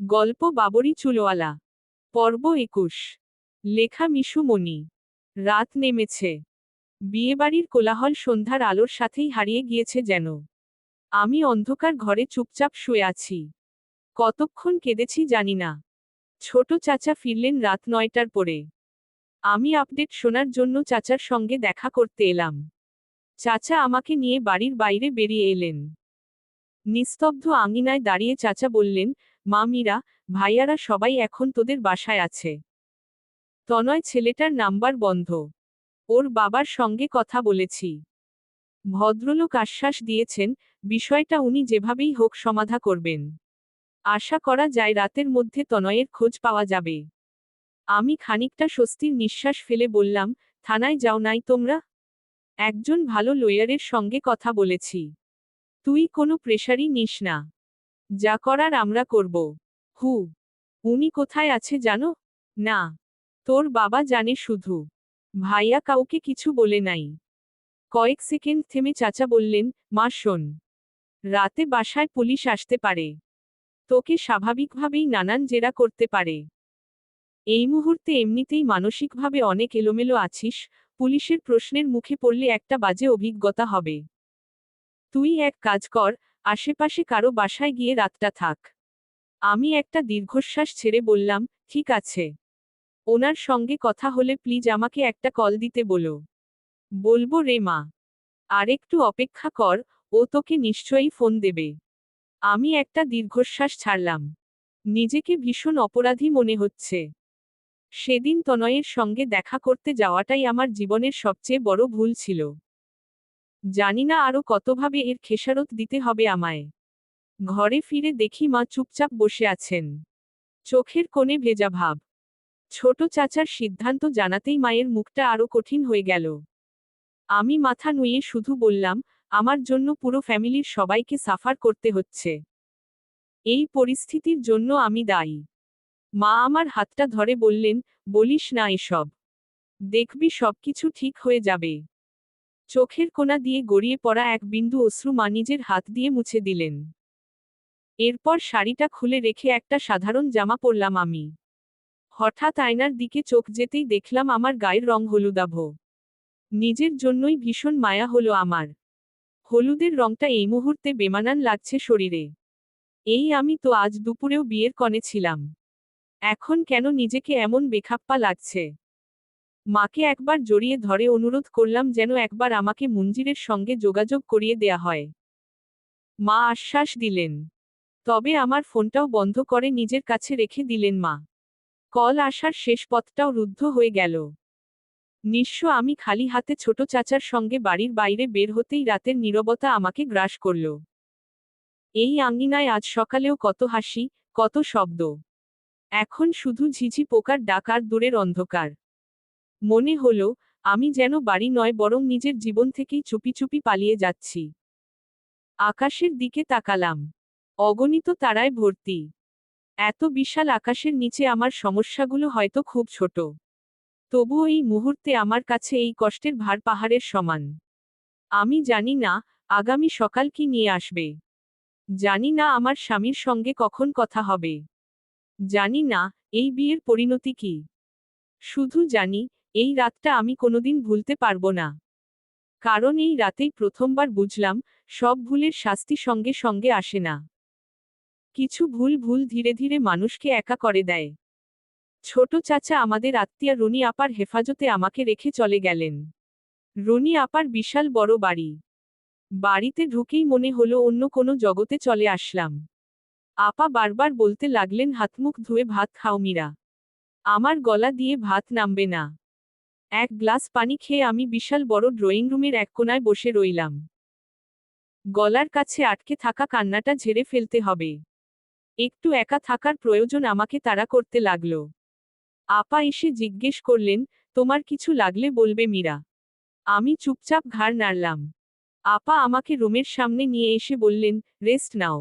গল্প বাবরি চুলওয়ালা। পর্ব একুশ। লেখা মিশু মণি। রাত নেমেছে। বিয়েবাড়ির কোলাহল সন্ধ্যার আলোর সাথেই হারিয়ে গিয়েছে যেন। আমি অন্ধকার ঘরে চুপচাপ শুয়ে আছি। কতক্ষণ কেঁদেছি জানি না। ছোট চাচা ফিরলেন রাত নয়টার পরে। আমি আপডেট শোনার জন্য চাচার সঙ্গে দেখা করতে এলাম। চাচা আমাকে নিয়ে বাড়ির বাইরে বেরিয়ে এলেন। নিস্তব্ধ আঙিনায় দাঁড়িয়ে চাচা বললেন মা মীরা ভাইয়ারা সবাই এখন তোদের বাসায় আছে। তনয় ছেলেটার নাম্বার বন্ধ। ওর বাবার সঙ্গে কথা বলেছি। ভদ্রলোক আশ্বাস দিয়েছেন, বিষয়টা উনি যেভাবেই হোক সমাধা করবেন। আশা করা যায় রাতের মধ্যে তনয়ের খোঁজ পাওয়া যাবে। আমি খানিকটা স্বস্তির নিঃশ্বাস ফেলে বললাম, থানায় যাও নাই তোমরা? একজন ভালো লয়ারের সঙ্গে কথা বলেছি। তুই কোনো প্রেশারই নিস না। যা করার আমরা করব। হু। উনি কোথায় আছে জানো? না। তোর বাবা জানে শুধু। ভাইয়া কাউকে কিছু বলে নাই। কয়েক সেকেন্ড থেমে চাচা বললেন, মা, শোন। রাতে বাসায় পুলিশ আসতে পারে। তোকে স্বাভাবিকভাবেই নানান জেরা করতে পারে। এই মুহূর্তে এমনিতেই মানসিকভাবে অনেক এলোমেলো আছিস। পুলিশের প্রশ্নের মুখে পড়লে একটা বাজে অভিজ্ঞতা হবে। তুই এক কাজ কর আশেপাশে কারও বাসায় গিয়ে রাতটা থাক। আমি একটা দীর্ঘশ্বাস ছেড়ে বললাম, ঠিক আছে। ওনার সঙ্গে কথা হলে প্লিজ আমাকে একটা কল দিতে বলো। বলব রে মা। আরেকটু অপেক্ষা কর, ও তোকে নিশ্চয়ই ফোন দেবে। আমি একটা দীর্ঘশ্বাস ছাড়লাম। নিজেকে ভীষণ অপরাধী মনে হচ্ছে। সেদিন তনয়ের সঙ্গে দেখা করতে যাওয়াটাই আমার জীবনের সবচেয়ে বড় ভুল ছিল। জানি না আরও কতভাবে এর খেসারত দিতে হবে আমায়। ঘরে ফিরে দেখি মা চুপচাপ বসে আছেন। চোখের কোণে ভেজা ভাব। ছোট চাচার সিদ্ধান্ত জানাতেই মায়ের মুখটা আরও কঠিন হয়ে গেল। আমি মাথা নুয়ে শুধু বললাম, আমার জন্য পুরো ফ্যামিলির সবাইকে সাফার করতে হচ্ছে। এই পরিস্থিতির জন্য আমি দায়ী। মা আমার হাতটা ধরে বললেন, বলিস না এসব। দেখবি সবকিছু ঠিক হয়ে যাবে। চোখের কোণা দিয়ে গড়িয়ে পড়া এক বিন্দু অশ্রু মা নিজের হাত দিয়ে মুছে দিলেন। এরপর শাড়িটা খুলে রেখে একটা সাধারণ জামা পরলাম আমি। হঠাৎ আয়নার দিকে চোখ যেতেই দেখলাম আমার গায়ের রং হলুদাভ। নিজের জন্যই ভীষণ মায়া হলো আমার। হলুদের রংটা এই মুহূর্তে বেমানান লাগছে শরীরে। এই আমি তো আজ দুপুরেও বিয়ের কনে ছিলাম। এখন কেন নিজেকে এমন বেখাপ্পা লাগছে? মাকে একবার জড়িয়ে ধরে অনুরোধ করলাম যেন একবার আমাকে মঞ্জিরের সঙ্গে যোগাযোগ করিয়ে দেয়া হয়। মা আশ্বাস দিলেন। তবে আমার ফোনটাও বন্ধ করে নিজের কাছে রেখে দিলেন মা। কল আসার শেষ পথটাও রুদ্ধ হয়ে গেল। নিঃস্ব আমি খালি হাতে ছোট চাচার সঙ্গে বাড়ির বাইরে বের হতেই রাতের নীরবতা আমাকে গ্রাস করল। এই আঙ্গিনায় আজ সকালেও কত হাসি, কত শব্দ। এখন শুধু ঝিঝি পোকার ডাক আর দূরের অন্ধকার। মনে হলো, আমি যেন বাড়ি নয় বরং নিজের জীবন থেকেই চুপি চুপি পালিয়ে যাচ্ছি। আকাশের দিকে তাকালাম। অগণিত তারায় ভর্তি। এত বিশাল আকাশের নিচে আমার সমস্যাগুলো হয়তো খুব ছোট। তবুও এই মুহূর্তে আমার কাছে এই কষ্টের ভার পাহাড়ের সমান। আমি জানি না, আগামী সকাল কি নিয়ে আসবে। জানি না আমার স্বামীর সঙ্গে কখন কথা হবে। জানি না, এই বিয়ের পরিণতি কি। শুধু জানি এই রাতটা আমি কোনোদিন ভুলতে পারব না। কারণ এই রাতেই প্রথমবার বুঝলাম, সব ভুলের শাস্তি সঙ্গে সঙ্গে আসে না। কিছু ভুল ভুল ধীরে ধীরে মানুষকে একা করে দেয়। ছোট চাচা আমাদের আত্মীয়া রনি আপার হেফাজতে আমাকে রেখে চলে গেলেন। রনি আপার বিশাল বড় বাড়ি। বাড়িতে ঢুকেই মনে হলো অন্য কোনো জগতে চলে আসলাম। আপা বারবার বলতে লাগলেন হাতমুখ ধুয়ে ভাত খাও মীরা। আমার গলা দিয়ে ভাত নামবে না। এক গ্লাস পানি খেয়ে আমি বিশাল বড় ড্রয়িং রুমের এক কোনায় বসে রইলাম। গলার কাছে আটকে থাকা কান্নাটা ঝেড়ে ফেলতে হবে। একটু একা থাকার প্রয়োজন আমাকে তাড়া করতে লাগল। আপা এসে জিজ্ঞেস করলেন, তোমার কিছু লাগলে বলবে মীরা? আমি চুপচাপ ঘাড় নাড়লাম। আপা আমাকে রুমের সামনে নিয়ে এসে বললেন, রেস্ট নাও।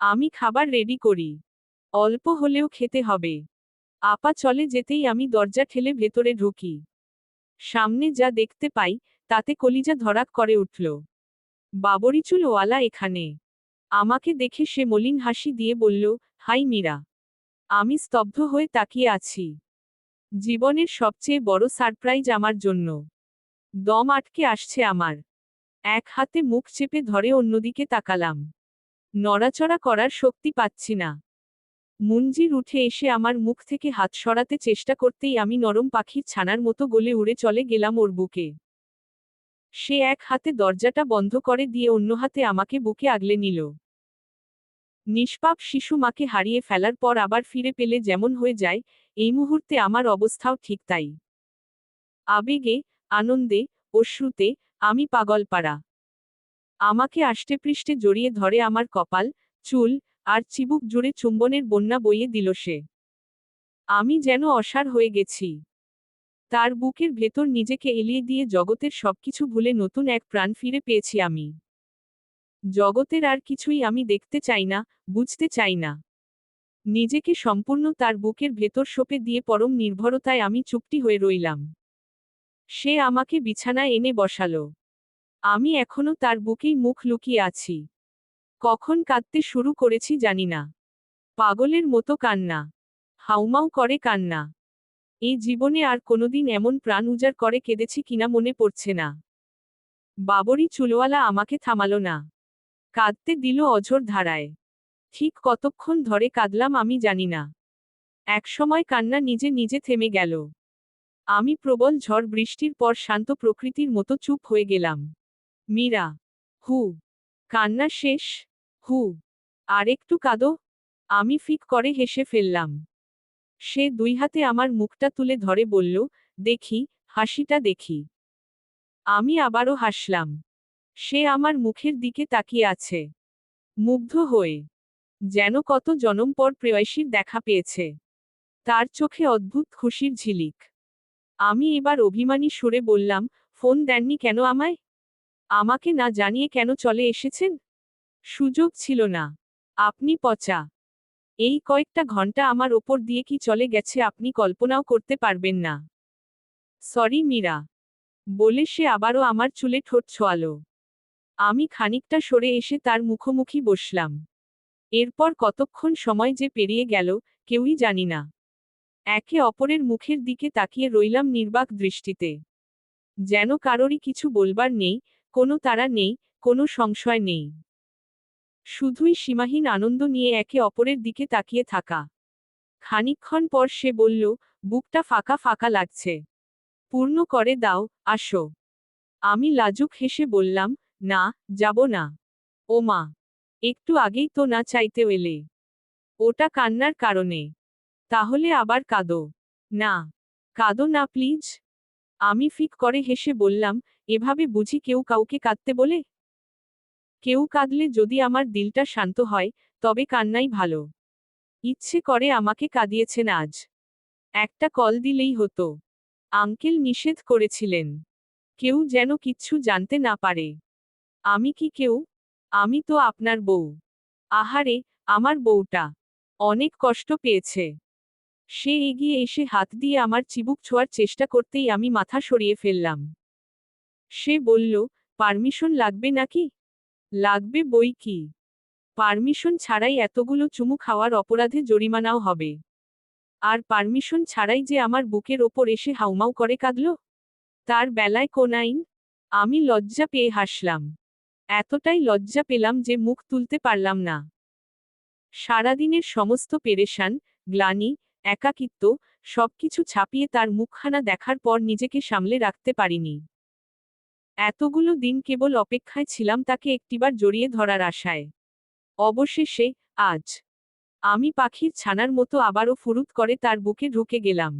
আমি খাবার রেডি করি। অল্প হলেও খেতে হবে। আপা চলে যেতেই আমি দরজা ঠেলে ভেতরে ঢুকি। সামনে যা দেখতে পাই, তাতে কলিজা ধরাক করে উঠল। বাবরিচুল ওয়ালা এখানে। আমাকে দেখে সে মলিন হাসি দিয়ে বলল, হাই মীরা। আমি স্তব্ধ হয়ে তাকিয়ে আছি। জীবনের সবচেয়ে বড় সারপ্রাইজ আমার জন্য। দম আটকে আসছে আমার। এক হাতে মুখ চেপে ধরে অন্যদিকে তাকালাম। নড়াচড়া করার শক্তি পাচ্ছি না। মুঞ্জির উঠে এসে আমার মুখ থেকে হাত সরাতে চেষ্টা করতেই আমি নরম পাখির ছানার মতো গলে উড়ে চলে গেলাম ওর বুকে। সে এক হাতে দরজাটা বন্ধ করে দিয়ে অন্য হাতে আমাকে বুকে আগলে নিল। নিষ্পাপ শিশু মাকে হারিয়ে ফেলার পর আবার ফিরে পেলে যেমন হয়ে যায়, এই মুহূর্তে আমার অবস্থাও ঠিক তাই। আবেগে, আনন্দে, অশ্রুতে, আমি পাগলপাড়া। আমাকে আষ্টেপৃষ্ঠে জড়িয়ে ধরে আমার কপাল, চুল আর চিবুক জুড়ে চুম্বনের বন্যা বইয়ে দিল সে। আমি যেন অসার হয়ে গেছি। তার বুকের ভেতর নিজেকে এলিয়ে দিয়ে জগতের সবকিছু ভুলে নতুন এক প্রাণ ফিরে পেয়েছি আমি। জগতের আর কিছুই আমি দেখতে চাই না, বুঝতে চাই না। নিজেকে সম্পূর্ণ তার বুকের ভেতর সঁপে দিয়ে পরম নির্ভরতায় আমি চুপটি হয়ে রইলাম। সে আমাকে বিছানায় এনে বসালো। আমি এখনও তার বুকেই মুখ লুকিয়ে আছি। কখন কাঁদতে শুরু করেছি জানি না। পাগলের মতো কান্না। হাউমাউ করে কান্না। এই জীবনে আর কোনোদিন এমন প্রাণ উজাড় করে কেঁদেছি কিনা মনে পড়ছে না। বাবরি চুলওয়ালা আমাকে থামালো না। কাঁদতে দিল অঝোর ধারায়। ঠিক কতক্ষণ ধরে কাঁদলাম আমি জানি না। একসময় কান্না নিজে নিজে থেমে গেল। আমি প্রবল ঝড় বৃষ্টির পর শান্ত প্রকৃতির মতো চুপ হয়ে গেলাম। মীরা, হু কান্না শেষ। হু, আরেকটু কাঁদো। আমি ফিক করে হেসে ফেললাম। সে দুই হাতে আমার মুখটা তুলে ধরে বলল, দেখি, হাসিটা দেখি। আমি আবারও হাসলাম। সে আমার মুখের দিকে তাকিয়ে আছে। মুগ্ধ হয়ে, যেন কত জনম পর প্রেয়সীর দেখা পেয়েছে। তার চোখে অদ্ভুত খুশির ঝিলিক। আমি এবার অভিমানী সুরে বললাম, ফোন দেননি কেন আমায়? আমাকে না জানিয়ে কেন চলে এসেছেন? সুযোগ ছিল না। আপনি পচা। এই কয়েকটা ঘণ্টা আমার ওপর দিয়ে কি চলে গেছে আপনি কল্পনাও করতে পারবেন না। সরি, মীরা। বলে সে আবারও আমার চুলে ঠোঁট ছোয়ালো। আমি খানিকটা সরে এসে তার মুখোমুখি বসলাম। এরপর কতক্ষণ সময় যে পেরিয়ে গেল, কেউই জানি না। একে অপরের মুখের দিকে তাকিয়ে রইলাম নির্বাক দৃষ্টিতে। যেন কারোরই কিছু বলবার নেই কোনো তারা নেই, কোনো সংশয় নেই। শুধুই সীমাহীন আনন্দ নিয়ে একে অপরের দিকে তাকিয়ে থাকা। খানিকক্ষণ পর সে বলল, বুকটা ফাঁকা ফাঁকা লাগছে। পূর্ণ করে দাও, আসো আমি লাজুক হেসে বললাম, না, যাব না ও মা, একটু আগেই তো না চাইতে এলে। ওটা কান্নার কারণে। তাহলে আবার কাঁদো। না কাঁদো না, প্লিজ আমি ফিক করে হেসে বললাম এভাবে বুঝি কেউ কাউকে কাঁদতে বলে? কেউ কাঁদলে যদি আমার দিলটা শান্ত হয়, তবে কান্নাই ভালো। ইচ্ছে করে আমাকে কাঁদিয়েছেন আজ। একটা কল দিলেই হতো। আঙ্কেল নিষেধ করেছিলেন। কেউ যেন কিচ্ছু জানতে না পারে। আমি কি কেউ? আমি তো আপনার বউ। আহারে, আমার বউটা। অনেক কষ্ট পেয়েছে। সে এগিয়ে এসে হাত দিয়ে আমার চিবুক ছোঁয়ার চেষ্টা করতেই আমি মাথা সরিয়ে ফেললাম। সে বলল, পারমিশন লাগবে নাকি? লাগবে বই কি? পারমিশন ছাড়াই এতগুলো চুমু খাওয়ার অপরাধে জরিমানাও হবে। আর পারমিশন ছাড়াই যে আমার বুকের ওপর এসে হাউমাউ করে কাঁদল? তার বেলায় কোন আইন আমি লজ্জা পেয়ে হাসলাম। এতটাই লজ্জা পেলাম যে মুখ তুলতে পারলাম না। সারাদিনের সমস্ত পেরেশান, গ্লানি, একাকিত্ব, সবকিছু ছাপিয়ে তার মুখখানা দেখার পর নিজেকে সামলে রাখতে পারিনি। এতগুলো দিন কেবল অপেক্ষায় ছিলাম তাকে একটিবার জড়িয়ে ধরার আশায়। অবশেষে, আজ। আমি পাখির ছানার মতো আবারও ফুরুত করে তার বুকে ঢুকে গেলাম।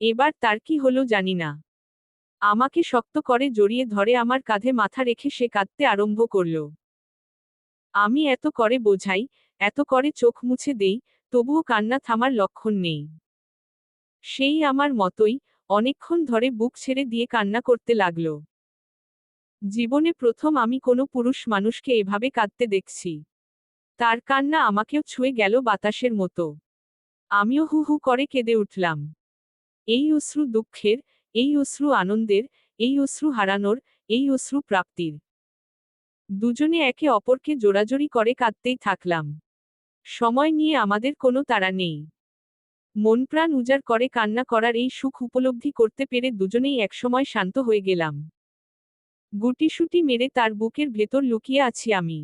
এবার তার কি হলো জানি না। আমাকে শক্ত করে জড়িয়ে ধরে আমার কাঁধে মাথা রেখে সে কাঁদতে আরম্ভ করল। আমি এত করে বোঝাই, এত করে চোখ মুছে দেই, তবুও কান্না থামার লক্ষণ নেই। সেই আমার মতোই, অনেকক্ষণ ধরে বুক ছেড়ে দিয়ে কান্না করতে লাগল। জীবনে প্রথম আমি কোনো পুরুষ মানুষকে এভাবে কাঁদতে দেখছি। তার কান্না আমাকেও ছুঁয়ে গেল বাতাসের মতো। আমিও হু হু করে কেঁদে উঠলাম। এই অশ্রু দুঃখের, এই অশ্রু আনন্দের, এই অশ্রু হারানোর, এই অশ্রু প্রাপ্তির। দুজনে একে অপরকে জোরাজোরি করে কাঁদতেই থাকলাম। সময় নিয়ে আমাদের কোনো তাড়া নেই। মন প্রাণ উজাড় করে কান্না করার এই সুখ উপলব্ধি করতে পেরে দুজনেই একসময় শান্ত হয়ে গেলাম। গুটিসুটি মেরে তার বুকের ভেতর লুকিয়ে আছি আমি।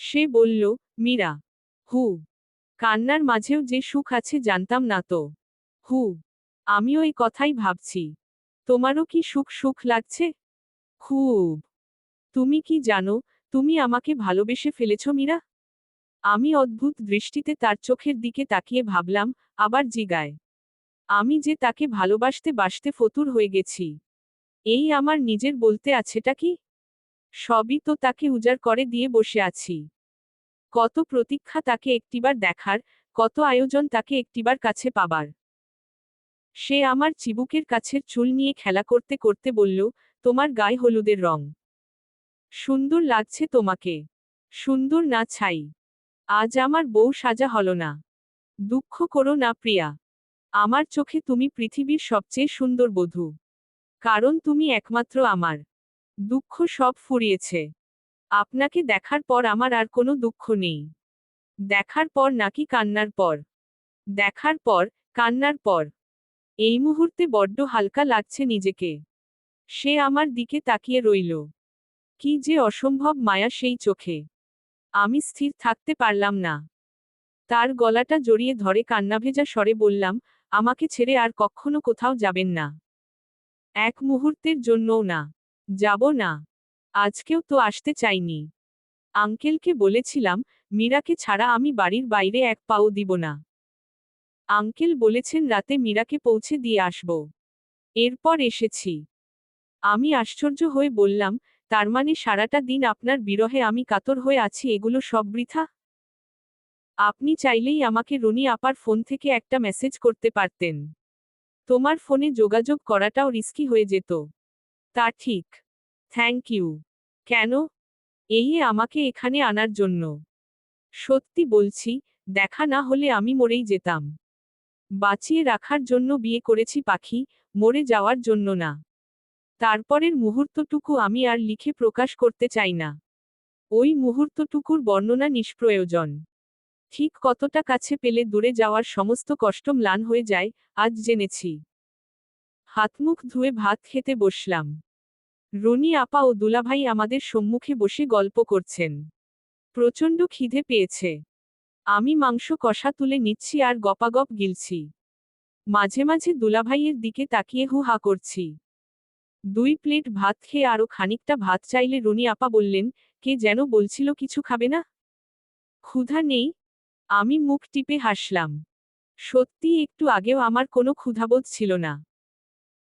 সে বলল, মীরা, হু। কান্নার মাঝেও যে সুখ আছে জানতাম না তো। হু। আমিও এই কথাই ভাবছি। তোমারও কি সুখ সুখ লাগছে? খুব। তুমি কি জানো, তুমি আমাকে ভালোবেসে ফেলেছ মীরা? আমি অদ্ভুত দৃষ্টিতে তার চোখের দিকে তাকিয়ে ভাবলাম, আবার জিগায়। আমি যে তাকে ভালোবাসতে বাসতে ফতুর হয়ে গেছি। এই আমার নিজের বলতে আছেটা কি? সবই তো তাকে উজাড় করে দিয়ে বসে আছি। কত প্রতীক্ষা তাকে একটিবার দেখার, কত আয়োজন তাকে একটিবার কাছে পাবার। সে আমার চিবুকের কাছের চুল নিয়ে খেলা করতে করতে বলল, তোমার গায়ে হলুদের রং। সুন্দর লাগছে তোমাকে। সুন্দর না ছাই। আজ আমার বউ সাজা হল না। দুঃখ করো না প্রিয়া। আমার চোখে তুমি পৃথিবীর সবচেয়ে সুন্দর বধূ। কারণ তুমি একমাত্র আমার। দুঃখ সব ফুরিয়েছে। আপনাকে দেখার পর আমার আর কোনো দুঃখ নেই। দেখার পর নাকি কান্নার পর। দেখার পর, কান্নার পর। এই মুহূর্তে বড্ড হালকা লাগছে নিজেকে। সে আমার দিকে তাকিয়ে রইল। কি যে অসম্ভব মায়া সেই চোখে। আমি স্থির থাকতে পারলাম না। তার গলাটা জড়িয়ে ধরে কান্নাভেজা স্বরে বললাম, আমাকে ছেড়ে আর কখনো কোথাও যাবেন না। এক মুহূর্তের জন্যও না। যাব না। আজকেও তো আসতে চাইনি। আঙ্কেলকে বলেছিলাম, মীরাকে ছাড়া আমি বাড়ির বাইরে এক পাও দিব না। আঙ্কেল বলেছেন রাতে মীরাকে পৌঁছে দিয়ে আসব। এরপর এসেছি। আমি আশ্চর্য হয়ে বললাম, তার মানে সারাটা দিন আপনার বিরহে আমি কাতর হয়ে আছি, এগুলো সব বৃথা? আপনি চাইলেই আমাকে রুনি আপার ফোন থেকে একটা মেসেজ করতে পারতেন। তোমার ফোনে যোগাযোগ করাটাও রিস্কি হয়ে যেত। তা ঠিক। থ্যাংক ইউ কেন? এই আমাকে এখানে আনার জন্য। সত্যি বলছি, দেখা না হলে আমি মরেই যেতাম। বাঁচিয়ে রাখার জন্য বিয়ে করেছি পাখি, মরে যাওয়ার জন্য না। তারপরের মুহূর্তটুকু আমি আর লিখে প্রকাশ করতে চাই না। ওই মুহূর্তটুকুর বর্ণনা নিষ্প্রয়োজন। ঠিক কতটা কাছে পেলে দূরে যাওয়ার সমস্ত কষ্ট ম্লান হয়ে যায়, আজ জেনেছি। হাতমুখ ধুয়ে ভাত খেতে বসলাম। রনি আপা ও দুলাভাই আমাদের সম্মুখে বসে গল্প করছেন। প্রচণ্ড খিদে পেয়েছে। আমি মাংস কষা তুলে নিচ্ছি আর গপাগপ গিলছি। মাঝে মাঝে দুলাভাইয়ের দিকে তাকিয়ে হু হা করছি। দুই প্লেট ভাত খেয়ে আরও খানিকটা ভাত চাইলে রুনি আপা বললেন, কে যেন বলছিল কিছু খাবে না? ক্ষুধা নেই আমি মুখ টিপে হাসলাম। সত্যি একটু আগেও আমার কোনো ক্ষুধাবোধ ছিল না।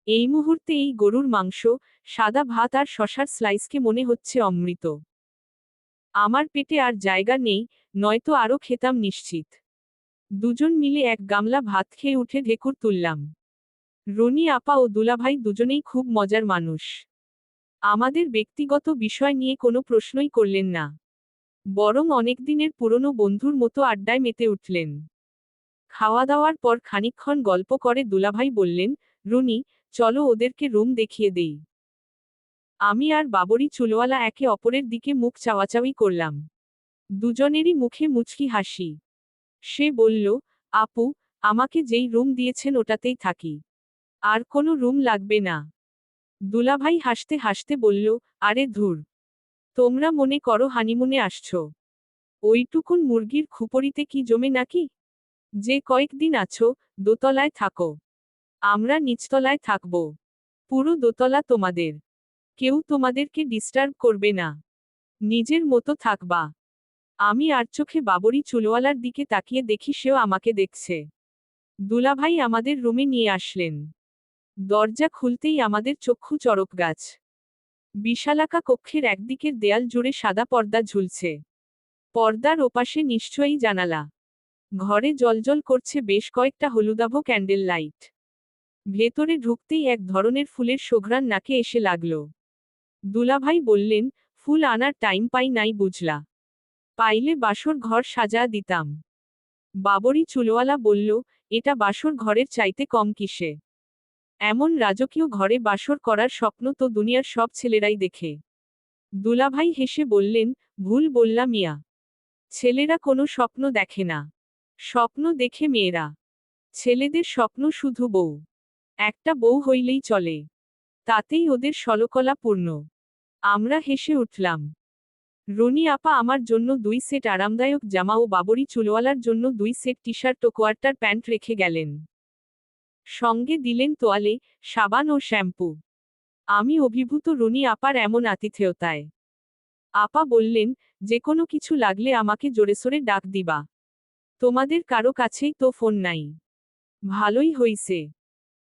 এই মুহূর্তে এই গরুর মাংস, সাদা ভাত আর শশার স্লাইসকে মনে হচ্ছে অমৃত। আমার পেটে আর জায়গা নেই, নয়তো আরও খেতাম নিশ্চিত। দুজন মিলে এক গামলা ভাত খেয়ে উঠে ঢেকুর তুললাম। রনি, আপা ও দুলাভাই দুজনেই খুব মজার মানুষ। আমাদের ব্যক্তিগত বিষয় নিয়ে কোনো প্রশ্নই করলেন না। বরং অনেকদিনের পুরনো বন্ধুর মতো আড্ডায় মেতে উঠলেন। খাওয়া দাওয়ার পর খানিকক্ষণ গল্প করে দুলাভাই বললেন, রুনি, চলো ওদেরকে রুম দেখিয়ে দেই। আমি আর বাবরি চুলওয়ালা একে অপরের দিকে মুখ চাওয়াচাওয়ি করলাম। দুজনেরই মুখে মুচকি হাসি। সে বলল, আপু, আমাকে যেই রুম দিয়েছেন ওটাতেই থাকি। আর কোনো রুম লাগবে না। দুলাভাই হাসতে হাসতে বলল, আরে ধুর। তোমরা মনে করো হানিমুনে আসছ। ওইটুকুন মুরগির খুপড়িতে কি জমে নাকি? যে কয়েকদিন আছো, দোতলায় থাকো। আমরা নিচতলায় থাকব। পুরো দোতলা তোমাদের। কেউ তোমাদেরকে ডিস্টার্ব করবে না। নিজের মতো থাকবা। আমি আর চোখে বাবরি চুলওয়ালার দিকে তাকিয়ে দেখি সেও আমাকে দেখছে। দুলাভাই আমাদের রুমে নিয়ে আসলেন। দরজা খুলতেই আমাদের চক্ষু চরক গাছ। বিশালাকা কক্ষের একদিকের দেয়াল জুড়ে সাদা পর্দা ঝুলছে। পর্দার ওপাশে নিশ্চয়ই জানালা। ঘরে জলজল করছে বেশ কয়েকটা হলুদাভ ক্যান্ডেল লাইট। ভেতরে ঢুকতেই এক ধরনের ফুলের সোঘ্রাণ নাকে এসে লাগল। দুলাভাই বললেন, ফুল আনার টাইম পাই নাই বুঝলা। পাইলে বাসর ঘর সাজা দিতাম। বাবরি চুলওয়ালা বলল, এটা বাসর ঘরের চাইতে কম কিসে? এমন রাজকীয় ঘরে বাসর করার স্বপ্ন তো দুনিয়ার সব ছেলেরাই দেখে। দুলাভাই হেসে বললেন, ভুল বললাম মিয়া। ছেলেরা কোনো স্বপ্ন দেখে না। স্বপ্ন দেখে মেয়েরা। ছেলেদের স্বপ্ন শুধু বউ। একটা বউ হইলেই চলে। তাতেই ওদের সলকলা পূর্ণ। আমরা হেসে উঠলাম। রনি আপা আমার জন্য দুই সেট আরামদায়ক জামা ও বাবরি চুলওয়ালার জন্য দুই সেট টি শার্ট ও কোয়ার্টার প্যান্ট রেখে গেলেন। সঙ্গে দিলেন তোয়ালে, সাবান ও শ্যাম্পু। আমি অভিভূত রনি আপার এমন আতিথেয়তায়। আপা বললেন, যে কোনো কিছু লাগলে আমাকে জোরেসোরে ডাক দিবা। তোমাদের কারও কাছেই তো ফোন নাই। ভালোই হইছে।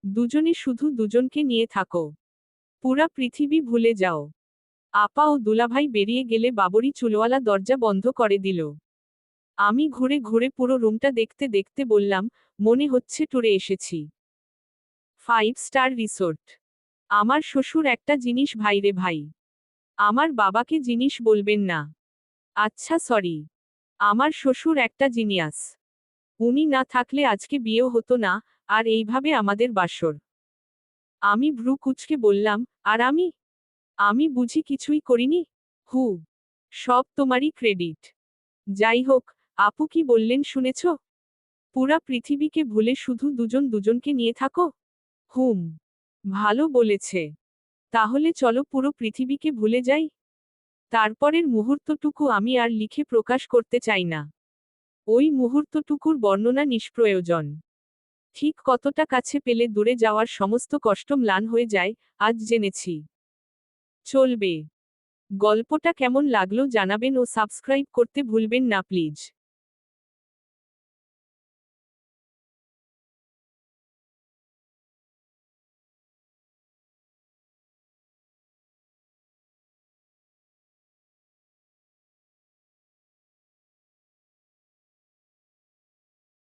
দুজনে শুধু দুজনকে নিয়ে থাকো। পুরা পৃথিবী ভুলে যাও। আপা ও দুলাভাই বেরিয়ে গেলে বাবরি চুলওয়ালা দরজা বন্ধ করে দিল। আমি ঘুরে ঘুরে পুরো রুমটা দেখতে দেখতে বললাম, মনে হচ্ছে টুরে এসেছি। Five star resort. আমার শ্বশুর একটা জিনিস ভাইরে ভাই। আমার বাবাকে জিনিস বলবেন না। আচ্ছা সরি। আমার শ্বশুর একটা জিনিয়াস। উনি না থাকলে আজকে বিয়েও হতো না, আর এইভাবে আমাদের বাসর। আমি ভ্রু কুচকে বললাম, আর আমি? আমি বুঝি কিছুই করিনি? হু, সব তোমারই ক্রেডিট। যাই হোক, আপু কি বললেন শুনেছ? পুরা পৃথিবীকে ভুলে শুধু দুজন দুজনকে নিয়ে থাকো। হুম, ভালো বলেছে। তাহলে চলো পুরো পৃথিবীকে ভুলে যাই? তারপরের মুহূর্তটুকু আমি আর লিখে প্রকাশ করতে চাই না। ওই মুহূর্তটুকুর বর্ণনা নিষ্প্রয়োজন। ঠিক কতটা কাছে পেলে দূরে যাওয়ার সমস্ত কষ্ট ম্লান হয়ে যায়, আজ জেনেছি। চলবে। গল্পটা কেমন লাগল জানাবেন ও সাবস্ক্রাইব করতে ভুলবেন না প্লিজ।